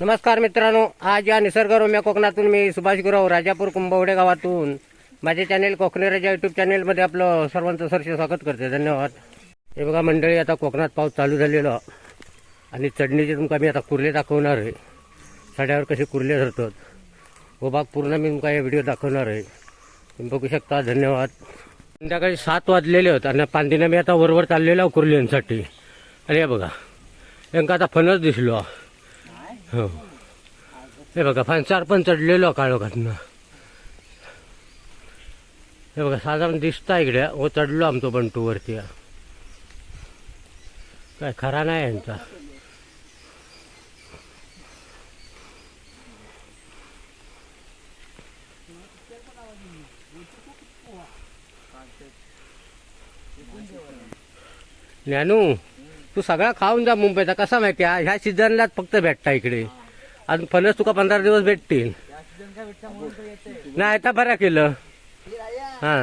नमस्कार मित्रांनो आज या निसर्गरम्य कोकणातून मी सुभाष गुरव राजापूर कुंभवडे गावातून. माझे चॅनेल कोकणी राजा युट्यूब चॅनेलमध्ये आपलं सर्वांचं सरसे स्वागत करते. धन्यवाद. हे बघा मंडळी आता कोकणात पाऊस चालू झालेला. आणि चढणीचे तुमका मी आता कुर्ले दाखवणार आहे. साड्यावर कसे कुर्ले धरतात. व बाग पूर्ण मी तुमका हे व्हिडिओ दाखवणार आहे. तुम्ही बघू शकता. धन्यवाद. संध्याकाळी सात वाजलेले होत आणि पांदीनं मी आता वरवर चाललेलो आहे कुर्ल्यांसाठी. आणि हे बघा. यांका आता फणस दिसलो. हो. हे बघा फणसार पण चढलेलो काळोखातनं हे बघा साधारण दिसता इकडे व चढलो आमचो बंटूवरती. काय खरा नाही यांचा. ज्ञानू? तू सगळा खाऊन जा मुंबईचा कसा माहिती आहे? ह्या सीझनलाच फक्त भेटता इकडे. अजून फणस तुका पंधरा दिवस भेटतील. नाही आता बरं केलं. हा.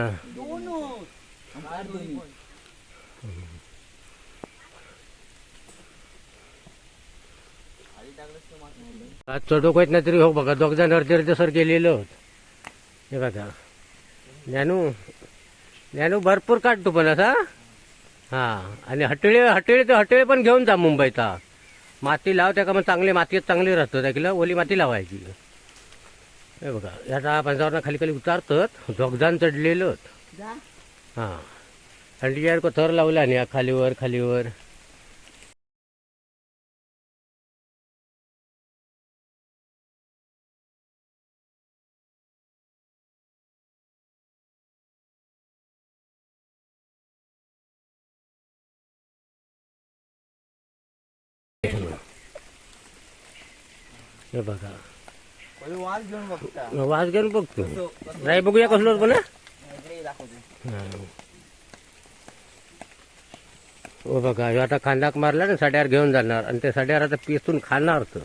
आज चढोक येत नाही तरी हो बघा दोघ जण अर्धे अर्धे सर गेलेलो हे बघा. ज्ञानू ज्ञानू भरपूर काढतो पण असा हा. आणि हटळे हटळे तर हटळे पण घेऊन जा मुंबईचा. माती लावत्या का मग चांगली माती चांगली राहतं. त्याला ओली माती लावायची. हे बघा याचा पंचावरनं खाली खाली उतारतात. जोगजान चढलेलं हां. थंडीच्या थर लावला या खालीवर खालीवर. हे बघा. वाज घेऊन बघता. वाज घेऊन बघतो. नाही बघूया कसलो पण हो. बघा ह्यो आता कांदाक मारला ना साड्यावर घेऊन जाणार. आणि ते साड्यावर आता पिसून खाणार तर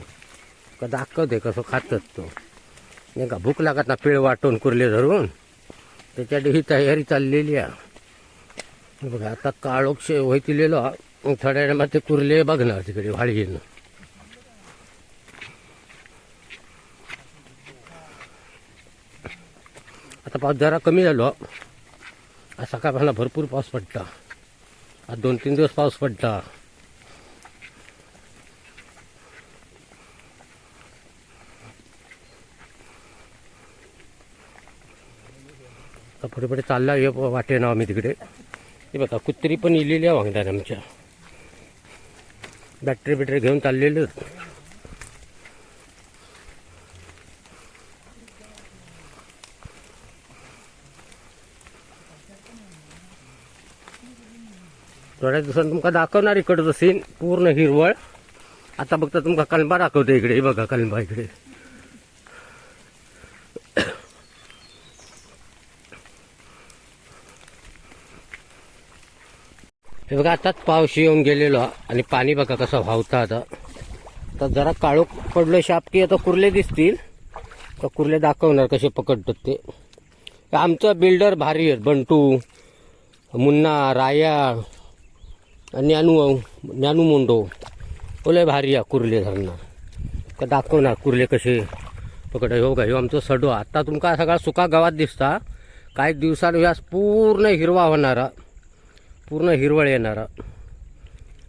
का दाखवते कसं खातच तो. नाही का भूक लागत ना पिळ वाटून कुर्ले धरून. त्याच्यासाठी ही तयारी चाललेली आहे. हे बघा आता काळोक्ष होईतिलेलो मग थोड्या ते कुर्ले बघणार तिकडे वाळीनं. आता पाऊस जरा कमी झालो. आज सकाळपासून भरपूर पाऊस पडता आज दोन तीन दिवस पाऊस पडता आता पुढे पुढे चालला ये वाटेन आम्ही तिकडे. हे बघा कुत्री पण इलेली आहे वांगडा आमच्या. बॅटरी बिटरी घेऊन चाललेलं. थोड्या दिवसांनी तुमका दाखवणार इकडचं सीन पूर्ण हिरवळ. आता फक्त तुमका कलबा दाखवतो इकडे बघा कलबा इकडे. हे बघा आताच पाऊस येऊन गेलेलो आणि पाणी बघा कसं व्हावता आता. तर जरा काळोख पडलो शापकी आता कुर्ले दिसतील. तर कुर्ले दाखवणार कसे पकडतात ते. आमचं बिल्डर भारी आहेत बंटू मुन्ना राया ज्ञानू ज्ञानू मुंडो ओले भारी या कुर्ले धरणार. का दाखवणार कुर्ले कसे पकड. हो का ह्यो आमचं सडो. आत्ता तुमका सगळा सुका गावात दिसता. काही दिवसात व्यास पूर्ण हिरवा होणारा पूर्ण हिरवळ येणारा.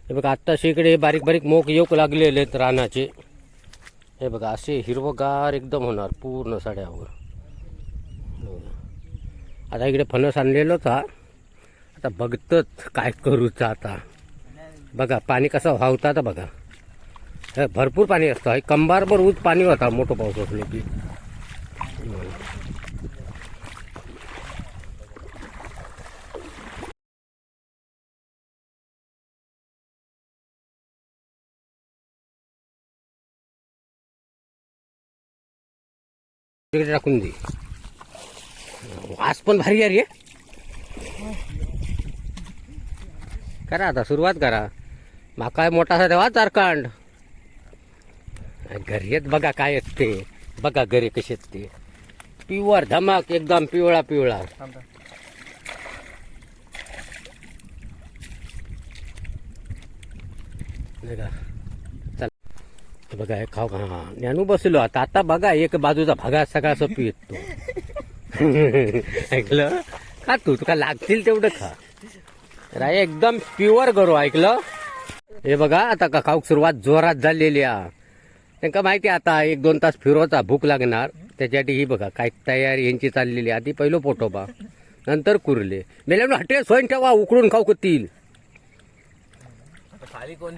हे बघा आत्ताशी इकडे बारीक बारीक मोक येऊक लागलेले आहेत रानाचे. हे बघा असे हिरवगार एकदम होणार पूर्ण साड्यावर. आता इकडे फणस आणलेलोच हा. आता बघतच काय करूचा आता. बघा पाणी कसं व्हावता आता बघा. हे भरपूर पाणी असतं. हे कंबारभर ऊज पाणी होता मोठं पाऊस असलं की. तिकडे टाकून दे. वास पण भारी आहे रे. करा आता सुरुवात करा. माका मोठासा देवा चारकांड घरी येत बघा काय असते. बघा घरी कसे ते पिवर धमाक एकदम पिवळा पिवळा. का चल. बघा हे खाऊ हा ज्ञानू बसलो आता. आता बघा एक बाजूचा भागा सगळा असं पितो ऐकलं? का तू तुका लागतील तेवढं खा. राय एकदम प्युअर करू ऐकलं? हे बघा आता का खाऊक सुरुवात जोरात झालेली आहे. त्यांना माहिती आहे आता एक दोन तास फिरवता भूक लागणार. त्याच्यासाठी ही बघा काय तयारी यांची चाललेली. आधी पहिलं पोटोबा नंतर कुरले. मेल्यानं हटे सोयन ठेवा उकडून खाऊ करतील आता खाली कोण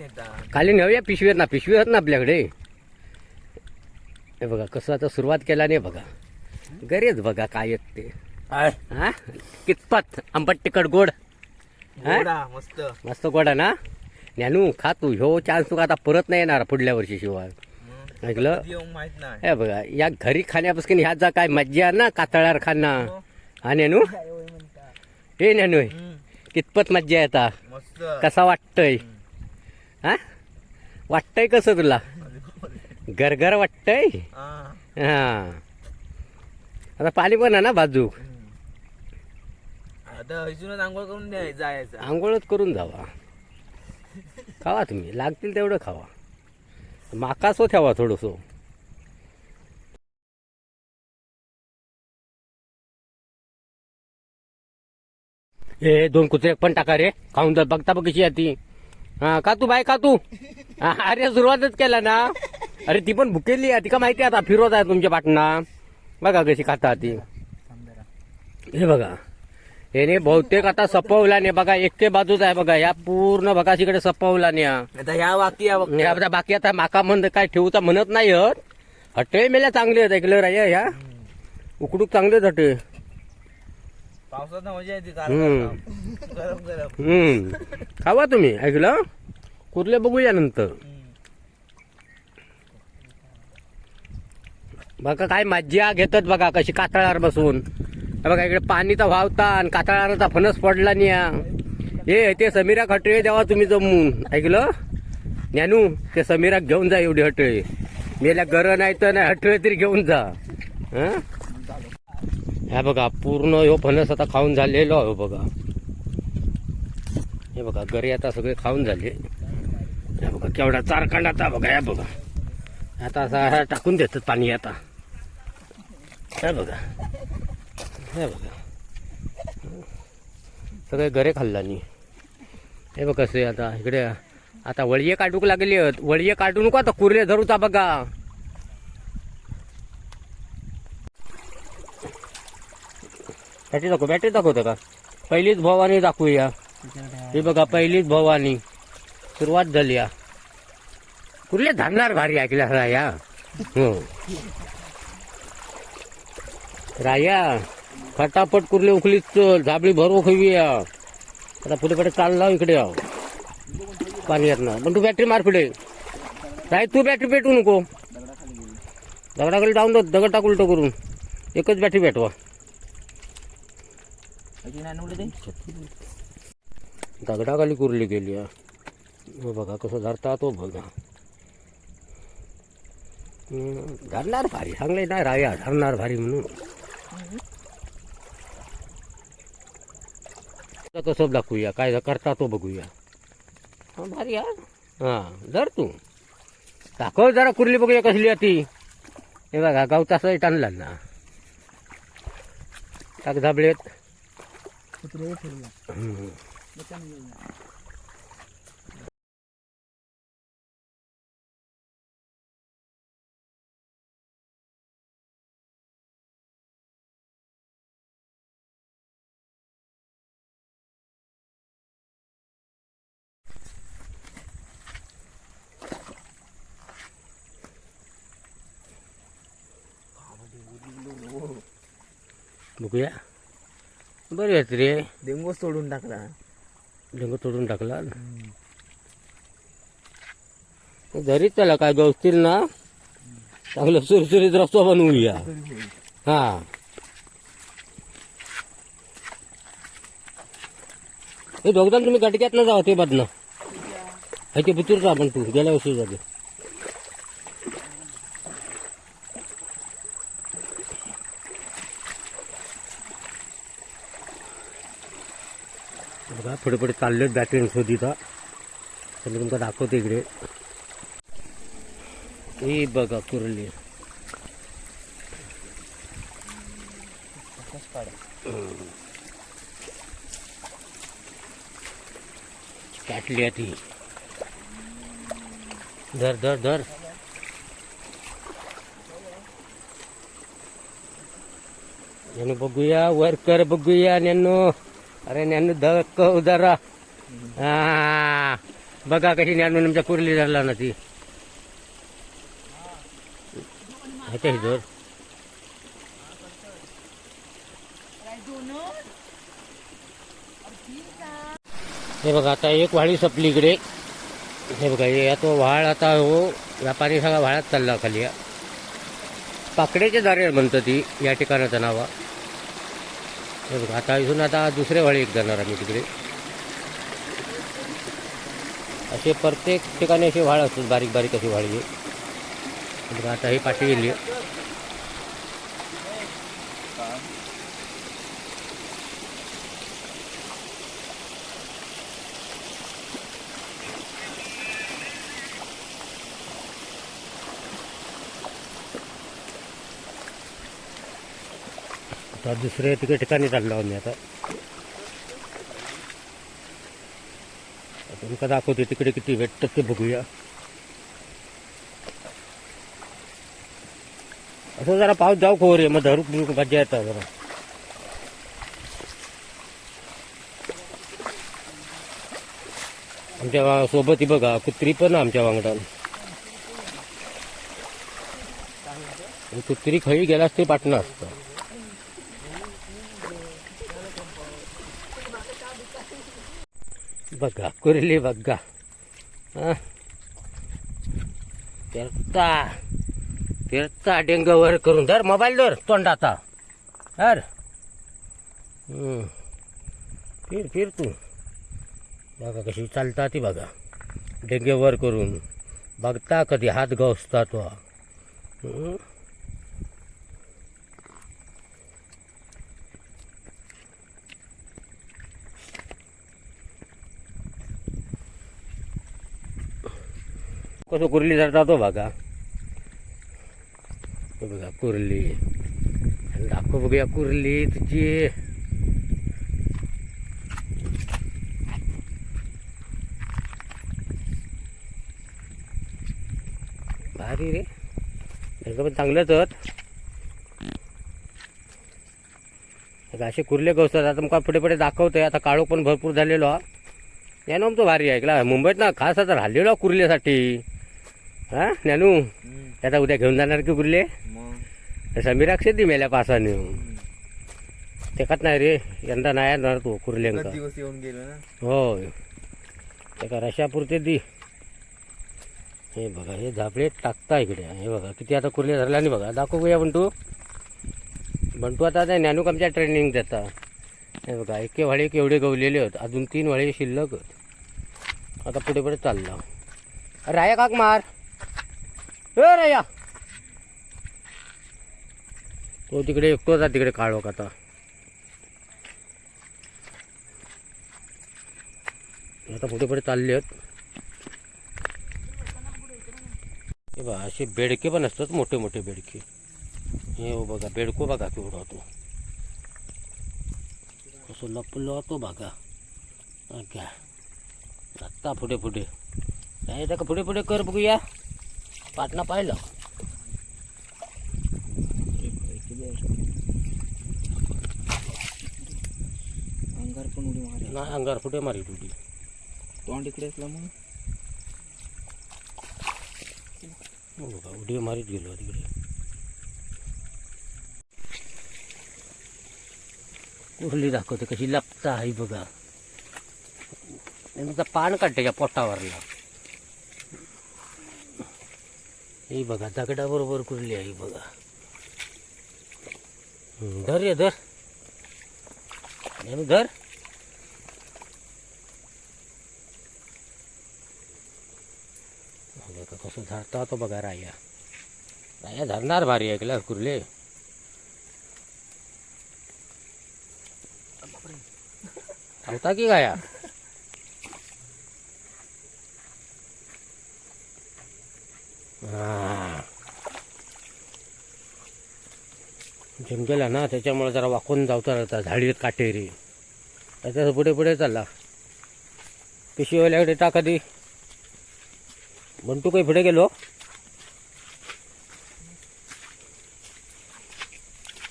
खाली नव्या पिशवीत ना पिशवी आहेत ना आपल्याकडे. हे बघा कसं आता सुरुवात केला नाही बघा. गरेच बघा काय येत ते. हा? कितपत आंबट तिखट गोड. हा? गोडा, मस्त. मस्त गोड ना? ज्ञानू खा तू. ह्यो चान्स तुका आता परत नाही येणार पुढल्या वर्षी शिवाय. ऐकलं? हे बघा या घरी खाण्यापासून ह्या जा काय मज्जा ना कातळार खाना. हा. नेनू हे नेनू कितपत मज्जा येता कसा वाटतय? हा? वाटतंय कसं तुला? गरगर वाटतंय? हा, हा. आता पाणी पण आहे ना बाजू. हम्म. आता आंघोळ करून द्याय जायचं. आंघोळच करून जावा. खावा तुम्ही. लागतील तेवढं खावा. माकासो ठेवा थोडंसं. ए दोन कुत्रे पण टाका रे. खाऊन तर बघता बघ कशी ती हा का तू बाय का तू? हा, अरे सुरुवातच केला ना. अरे ती पण भुकेली आहे. तिका माहिती आता? फिरवत आहे तुमच्या पाटणा बघा कशी खाता ती. हे बघा. याने बहुतेक आता सपवला नाही. बघा एके बाजूच आहे बघा. या पूर्ण बघा तिकडे सपवला नाही या बघ या बाकी आता माका म्हणत काय ठेवूचा म्हणत नाही हट हटे मेल्या चांगले आहेत ऐकलं राय ह्या उकडूक चांगलेच हटे. पावसात मजा येते हम्म. गार गरम गरम. हम्म. खावा तुम्ही ऐकलं? कुर्ले बघूया नंतर. बघा काय मज्जा घेतात बघा कशी कातळावर बसून. बघा इकडे पाणीचा वावता आणि कातळाचा फणस पडला नाही हे ते समीरा खटळे द्यावा तुम्ही जमून. ऐकलं? ज्ञानू ते समीरा घेऊन जा एवढी हटळे. मेल्या गर नाही तर नाही हटळे तरी घेऊन जा. ह्या बघा पूर्ण ह्यो फणस आता खाऊन झालेलो हो बघा. हे बघा घरी आता सगळे खाऊन झाले. हे बघा केवढा चारखंड आता बघा या बघा. आता असा टाकून देतात पाणी आता. हे बघा. हे बघा. सगळे घरे खाल्लानी. हे बघ कसे आता इकडे आता वळीये काढूक लागली वळये वळीये काढू नको आता कुर्ले धरूचा बघा. बॅटरी दाखव बॅटरी दाखवतो का? पहिलीच भवानी दाखवूया. हे बघा पहिलीच भवानी. सुरुवात झाली या. कुर्ले धरणार भारी ऐकल्या राया. हो. राया. फटाफट कुर्ले उखलीच झाबळी भर खवीया आता पुढेकडे चालला इकडे आव पाणी येत ना पण तू बॅटरी मार पुढे. राय तू बॅटरी पेटू नको. दगडाकडे जाऊन दगड टाक उलट करून. एकच बॅटरी भेटवा दगडाखाली कुरली गेली बघा कसं धरता तो बघा. धरणार भारी. चांगले नाही राया धरणार भारी म्हणून आता कसं दाखवूया? काय करता तो बघूया. हा भारी हा हा धर तू. दाखव जरा कुर्ली बघूया कसली आहे ती. हे बघा गावता असं आणला ना. टाक धाबळेत बघूया. बरे आहेत रे. डेंगू सोडून टाकला. लिंग तोडून टाकला. घरीच त्याला काय गवतील ना. चांगलं सुरसुरीत रस्ता बनवूया. हा. हे दोघदान तुम्ही गटक्यात ना जावा ते बदना. ते बुतूरचा आपण तू गेल्या वर्षी जागे बघा पुढे पुढे चाललेत बॅटरी शोधिता तर मी तुमका दाखवतो इकडे. ही बघा कुर्ली. काटली ती. धर धर धर. बघूया वर कर बघूया न्यानो अरे न्यानो धक्क उदारा हा. बघा कशी न्यानो नमच्या कुरली धरला ना ती. ह्याच्या जोर. हे बघा आता एक वाळी सपली इकडे. हे बघा हे तो व्हाळ आता हो व्यापारी सगळा व्हाळात चालला खाली. पाकड्याचे दारे म्हणतं ती या ठिकाणाचं नाव. हे बघा आता इथून आता दुसरे वाळी एक जाणार आम्ही तिकडे. असे प्रत्येक ठिकाणी असे व्हाळ असतात बारीक बारीक अशी व्हाळी बघा आता ही पाठी गेली. आहे आता दुसऱ्या तिकडे ठिकाणी चाललो आम्ही आता. तुमका दाखवते तिकडे किती भेटतात ते बघूया. असं जरा पाऊस जाऊ खोर आहे मग धरू बिरू मजा येतात जरा. आमच्यासोबत ही बघा कुत्री पण आहे आमच्या वांगडान. कुत्री खळी गेला ते पाटणा. असतं बघा कुरली बघा. हा. फिरता फिरता डेंग वर करून धर मोबाईल धर तोंड आता हर फिर फिर तू. बघा कशी चालता ती बघा. डेंगे वर करून. बघता कधी हात गवसता तो. कसं कुर्ली धरता तो बघा. बघा कुर्ली. दाखव बघूया कुर्ली तुझी भारी रे. पण चांगलंच आता असे कुर्ले गवतात आता मग पुढे पुढे दाखवतोय. आता काळोख पण भरपूर झालेलो. हा यानं तो भारी ऐकला मुंबईत ना खास आता राहिलेलो कुर्ल्यासाठी. हा ज्ञानू आता उद्या घेऊन जाणार की कुर्ले मग? समीर दी मेल्या पासाने. तेकात नाही रे यंदा नाही येणार तो कुर्ल्यांका. होय. त्याका रशापुरते दी. हे बघा हे झापडे टाकता इकडे. हे बघा किती आता कुर्ले धरला नाही बघा दाखवूया बंटू. बंटू आता त्या ज्ञानूक आमच्या ट्रेनिंग देता. हे बघा एके वाळे केवढे गवलेले होत अजून तीन वाळे शिल्लक आहेत. आता पुढे पुढे चालला. अरे राया काक मार. तो तिकडे एकटोच आहे तिकडे काळोख आता. आता पुढे पुढे चालले आहेत. हे असे बेडके पण असतात मोठे मोठे बेडके. हे हो बघा बेडको बघा केवढा होतो कसं लपलो होतो बघा. घ्या. आत्ता पुढे पुढे. काय का पुढे पुढे कर बघूया. पाटणा पाहिलं. अंगार पण उडी मारे नाही अंगार पुढे मारी तुझी? तोंड इकडे असलं मग हो बघा उडी मारीत गेलो तिकडे कुर्ली दाखवते कशी लपता आहे बघा. पान काढते या पोटावरला ही बघा दगडाबरोबर कुरली आहे बघा. धर ये धर. धर. कसं धरता तो बघा राया. राया धरणार भारी ऐकला कुर्ले. धावता की गाया? जंगल गेला ना त्याच्यामुळे जरा वाकून जावता राहता झाडी काटेरी. त्याच्या पुढे पुढे चालला. पिशवीवाल्याकडे टाका दे बंटू काही पुढे गेलो?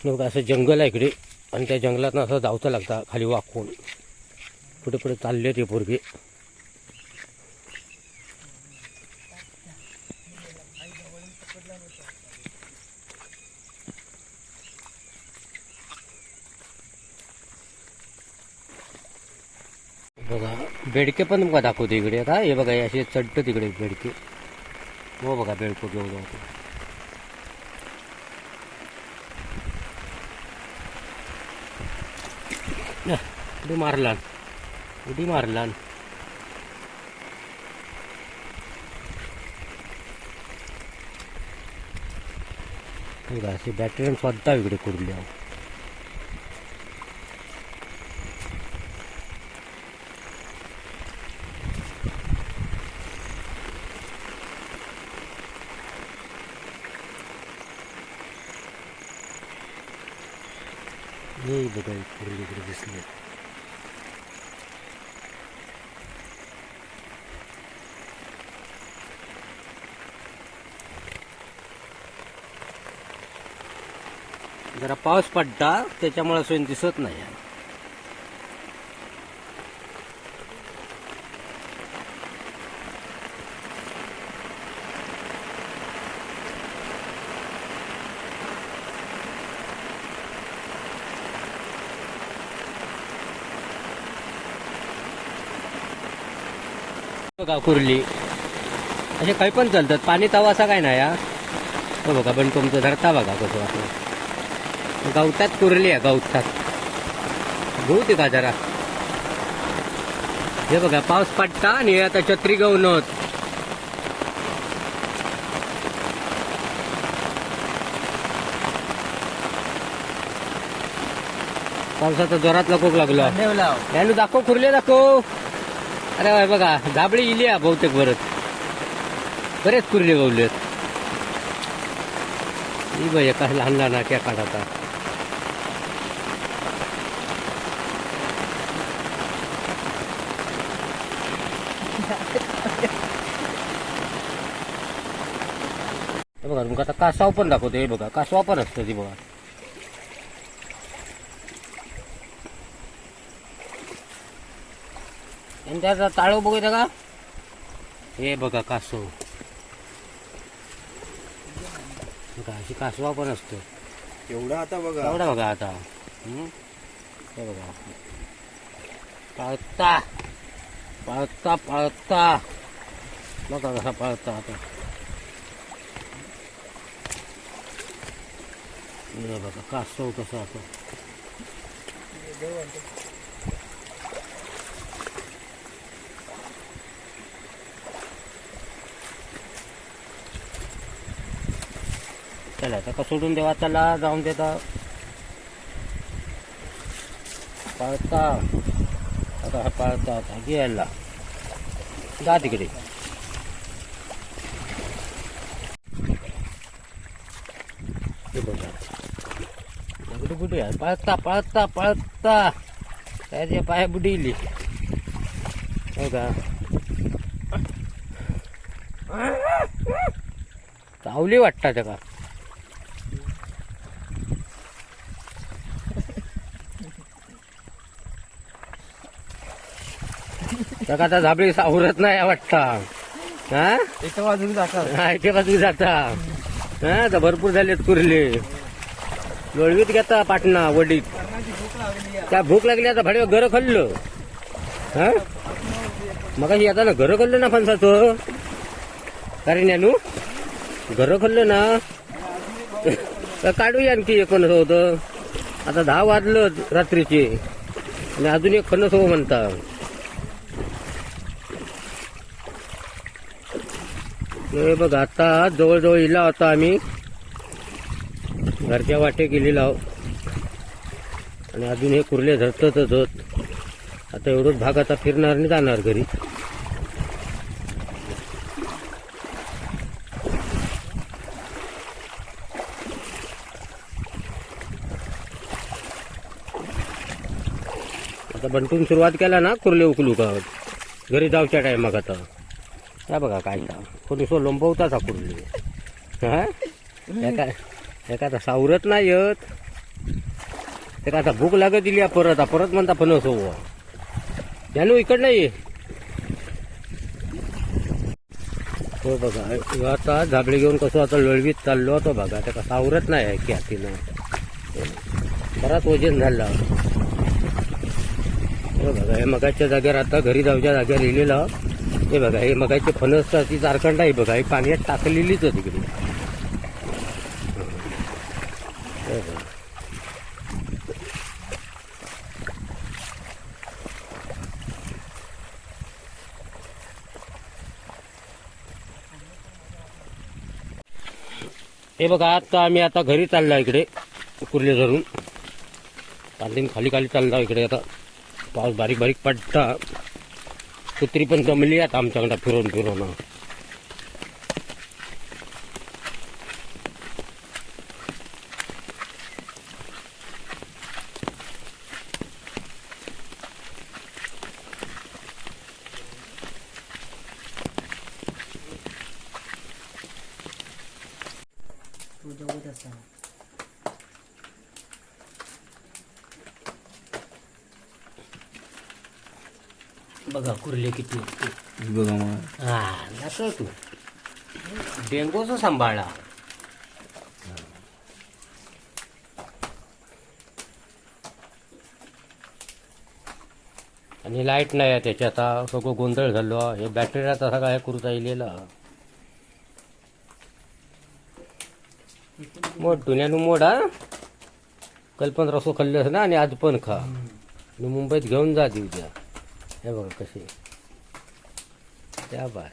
मग असं जंगल आहे इकडे. आणि त्या जंगलातनं असं जावचं लागतं खाली वाकून. पुढे पुढे चालले ते पोरगे बघा बेडके पण बघा दाखवते इकडे. आता हे बघा हे असे चढत तिकडे बेडके. हो बघा बेडको घेऊन जातो उडी मारलान उडी मारलान बघा असे बॅटरी स्वतः इकडे कुरल्या आहोत बघा कुरली इकडे दिसले जरा पाऊस पडता त्याच्यामुळे सोयीन दिसत नाही. बघा कुरली. असे काही पण चालतात. पाणी तवा असा काय नाही हा? हो बघा पण तुमचं धरता बघा कसं आपलं गवतात कुरली आहे गवतात. गवते का जरा. हे बघा पाऊस पडता आणि हे आता छत्री गवनत पावसाचा जोरात लकोक लागलो. यानु दाखव कुरले दाखव. अरे बाय बघा दाबळी इली आहे बहुतेक बरंच बरेच कुरले गवलेत ही बाई एका लहान लहान क्या काढता. बघा तुमका आता कासव पण दाखवते हे बघा कासवा पण असतं ती बघा आणि त्याचा ताळो बघूया का हे बघा कासव बघा अशी कासवा पण असतो एवढं आता बघा एवढा बघा आता हं? हे बघा पळता पळता पळता बघा कसा पळता आता हे बघा कासव कसा आता चला आता का सोडून देवा त्याला जाऊन देता. पळता. आता हा पळता आता गेला जा तिकडे हे बघा दगडी बुडी आहे पळता पळता पळता. त्याच्या पाया बुडीली. हो का? चावली वाटतं त्या का? त्या आता झाबळी सावरत नाही वाटता. हा? एका बाजूला जातात. हा एके बाजू जाता हा आता भरपूर झालेत कुर्ले. लोळवीत घेता पाटणा वडीत. त्या भूक लागली आता भाडे घर खाल्लं. हा? मग आता ना घर खाल्लं ना फणसाचं? कारण यानू घर खाल्लं ना? तर काढूया आणखी एक फणस होतं आता दहा वाजलं रात्रीचे. आणि अजून एक फणस हो म्हणता. हे बघ आता जवळजवळ इला होता आम्ही. घरच्या वाटे गेली आहो. आणि अजून हे कुर्ले धरतच होत आता एवढंच भाग आता फिरणार नाही जाणार घरी. आता बंटून सुरुवात केला ना कुर्ले उकलू का? घरी जाऊच्या टायमाक आता. काय बघा काय का कोणी सो लोंबवताच हा? कुर्ले हां काय? एखादा सावरत नाही येत. एखादा आता भूक लागत दिली परत. परत म्हणता फणस हो जानू इकड नाही हो बघा आता झाबळे घेऊन कसं आता लळवीत चाललो होतो बघा. त्याका सावरत नाही आहे की हातीनं. बराच वजन झाला. हे बघा हे मगाच्या जागेवर आता घरी जाऊच्या जागेवर लिहिलेलं. हे बघा हे मगाचे फणस ती झारखंड आहे बघा. हे पाण्यात टाकलेलीच आहे तिकडे हे बघा. हे बघा आता आम्ही आता घरी चाललो इकडे कुर्ले धरून. तांदीन खाली खाली चाललो इकडे आता. पाऊस बारीक बारीक पडता. कुत्री पण जमली आता आमच्याकडं फिरून फिरून बघा कुर्ले किती बघा मग हा असं तू डेंगूच सांभाळा. आणि लाइट नाही आहे त्याच्यात. सगळं गोंधळ झालो. हे बॅटरीला तसा काय करूचा येईलेला मोड दुनियानं मोड हा? कल्पन रसो खाल्लंस ना आणि आज पण खा. मुंबईत घेऊन जा ती उद्या हे बघा कसे त्या बाय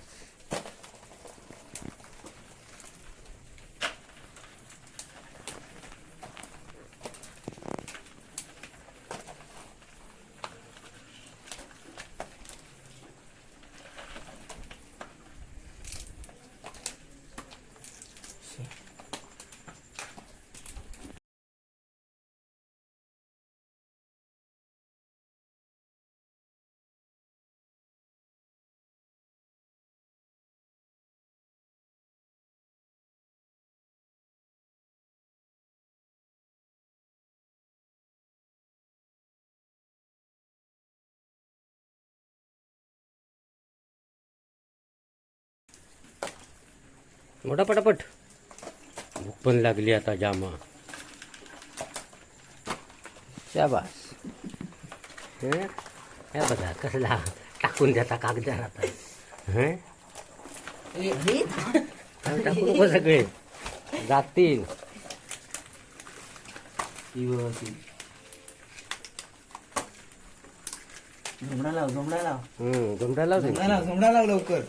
मोठा पटापट. भूक पण लागली आता जामा. शाबास. हं? बघा कसला टाकून देता कागदार आता. हं? टाकू नको सगळे. जातील झोमडा लाव झोमडा लाव. हं, झोमडा लाव. झोमडा लाव लवकर.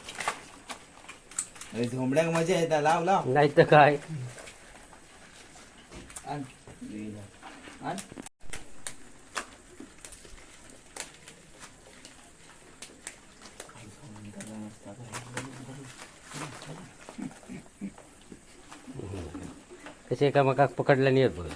अरे झोमड्याक मजा येता. लाव लाव. नाही तर काय? आण. आण. कसे एकामेकाक पकडला नाही बघा.